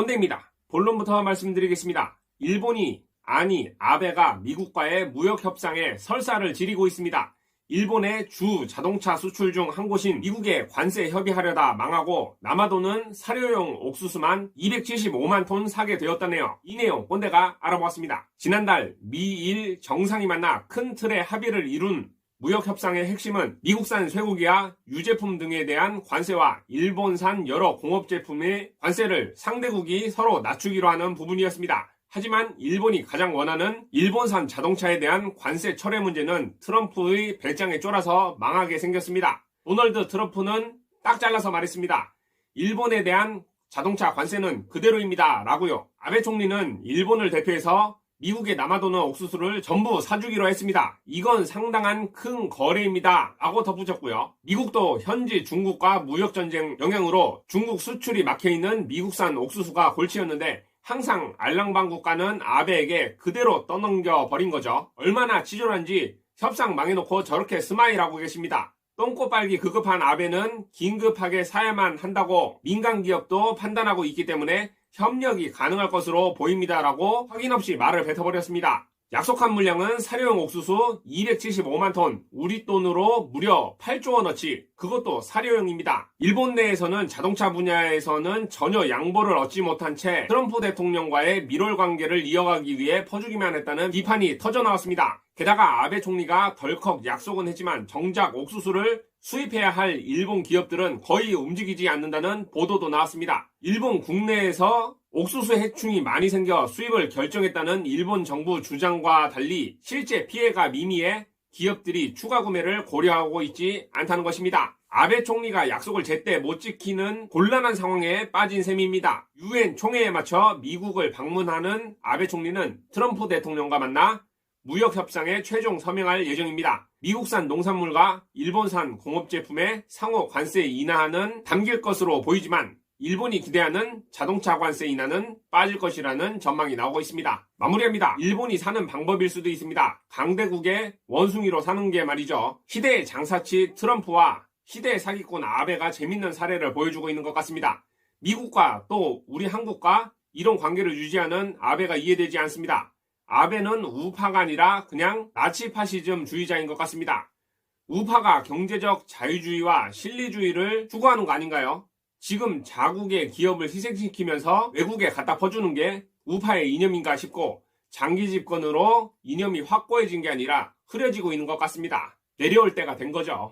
꼰대입니다. 본론부터 말씀드리겠습니다. 일본이 아니 아베가 미국과의 무역 협상에 설사를 지리고 있습니다. 일본의 주 자동차 수출 중 한 곳인 미국에 관세 협의하려다 망하고 남아도는 사료용 옥수수만 275만 톤 사게 되었다네요. 이 내용 꼰대가 알아보았습니다. 지난달 미일 정상이 만나 큰 틀의 합의를 이룬 무역 협상의 핵심은 미국산 쇠고기와 유제품 등에 대한 관세와 일본산 여러 공업 제품의 관세를 상대국이 서로 낮추기로 하는 부분이었습니다. 하지만 일본이 가장 원하는 일본산 자동차에 대한 관세 철회 문제는 트럼프의 배짱에 쫄아서 망하게 생겼습니다. 도널드 트럼프는 딱 잘라서 말했습니다. 일본에 대한 자동차 관세는 그대로입니다. 라고요. 아베 총리는 일본을 대표해서 미국에 남아도는 옥수수를 전부 사주기로 했습니다. 이건 상당한 큰 거래입니다. 라고 덧붙였고요. 미국도 현지 중국과 무역전쟁 영향으로 중국 수출이 막혀있는 미국산 옥수수가 골치였는데 항상 알랑방 국가는 아베에게 그대로 떠넘겨 버린 거죠. 얼마나 치졸한지 협상 망해놓고 저렇게 스마일하고 계십니다. 똥꼬빨기 급급한 아베는 긴급하게 사야만 한다고 민간 기업도 판단하고 있기 때문에 협력이 가능할 것으로 보입니다라고 확인 없이 말을 뱉어버렸습니다. 약속한 물량은 사료용 옥수수 275만 톤, 우리 돈으로 무려 8조 원어치, 그것도 사료용입니다. 일본 내에서는 자동차 분야에서는 전혀 양보를 얻지 못한 채 트럼프 대통령과의 밀월 관계를 이어가기 위해 퍼주기만 했다는 비판이 터져나왔습니다. 게다가 아베 총리가 덜컥 약속은 했지만 정작 옥수수를 수입해야 할 일본 기업들은 거의 움직이지 않는다는 보도도 나왔습니다. 일본 국내에서 옥수수 해충이 많이 생겨 수입을 결정했다는 일본 정부 주장과 달리 실제 피해가 미미해 기업들이 추가 구매를 고려하고 있지 않다는 것입니다. 아베 총리가 약속을 제때 못 지키는 곤란한 상황에 빠진 셈입니다. 유엔 총회에 맞춰 미국을 방문하는 아베 총리는 트럼프 대통령과 만나 무역 협상에 최종 서명할 예정입니다. 미국산 농산물과 일본산 공업제품의 상호 관세 인하는 담길 것으로 보이지만 일본이 기대하는 자동차 관세 인하는 빠질 것이라는 전망이 나오고 있습니다. 마무리합니다. 일본이 사는 방법일 수도 있습니다. 강대국의 원숭이로 사는 게 말이죠. 시대의 장사치 트럼프와 시대의 사기꾼 아베가 재밌는 사례를 보여주고 있는 것 같습니다. 미국과 또 우리 한국과 이런 관계를 유지하는 아베가 이해되지 않습니다. 아베는 우파가 아니라 그냥 나치 파시즘 주의자인 것 같습니다. 우파가 경제적 자유주의와 실리주의를 추구하는 거 아닌가요? 지금 자국의 기업을 희생시키면서 외국에 갖다 퍼주는 게 우파의 이념인가 싶고 장기 집권으로 이념이 확고해진 게 아니라 흐려지고 있는 것 같습니다. 내려올 때가 된 거죠.